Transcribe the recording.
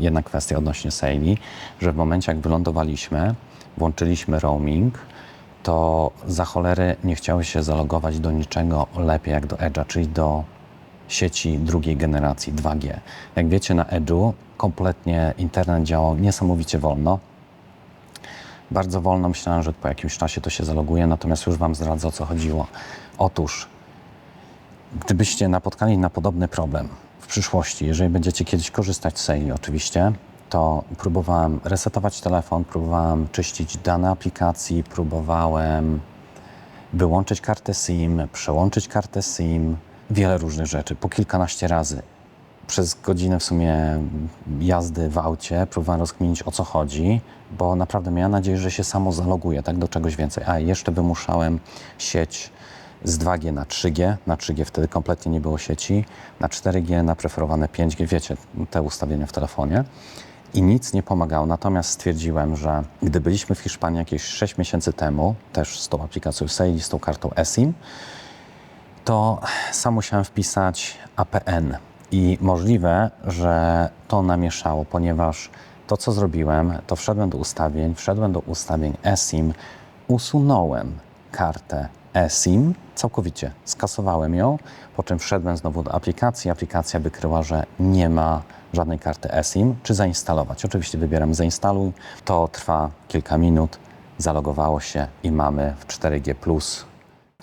jedna kwestia odnośnie Saili, że w momencie jak wylądowaliśmy, włączyliśmy roaming, to za cholery nie chciały się zalogować do niczego lepiej jak do Edge'a, czyli do sieci drugiej generacji 2G. Jak wiecie, na Edge'u kompletnie internet działał niesamowicie wolno. Bardzo wolno myślałem, że po jakimś czasie to się zaloguje, natomiast już Wam zdradzę o co chodziło. Otóż, gdybyście napotkali na podobny problem w przyszłości, jeżeli będziecie kiedyś korzystać z Saili oczywiście, to próbowałem resetować telefon, próbowałem czyścić dane aplikacji, próbowałem wyłączyć kartę SIM, przełączyć kartę SIM, wiele różnych rzeczy, po kilkanaście razy. Przez godzinę w sumie jazdy w aucie próbowałem rozkminić o co chodzi, bo naprawdę miałem nadzieję, że się samo zaloguje, tak do czegoś więcej. A jeszcze wymuszałem sieć z 2G na 3G, na 3G wtedy kompletnie nie było sieci, na 4G na preferowane 5G, wiecie, te ustawienia w telefonie i nic nie pomagało. Natomiast stwierdziłem, że gdy byliśmy w Hiszpanii jakieś 6 miesięcy temu, też z tą aplikacją Saili, z tą kartą eSIM, to sam musiałem wpisać APN. I możliwe, że to namieszało, ponieważ to, co zrobiłem, to wszedłem do ustawień, wszedłem do ustawień eSIM, usunąłem kartę eSIM całkowicie, skasowałem ją, po czym wszedłem znowu do aplikacji. Aplikacja wykryła, że nie ma żadnej karty eSIM, czy zainstalować. Oczywiście wybieram zainstaluj, to trwa kilka minut, zalogowało się i mamy w 4G Plus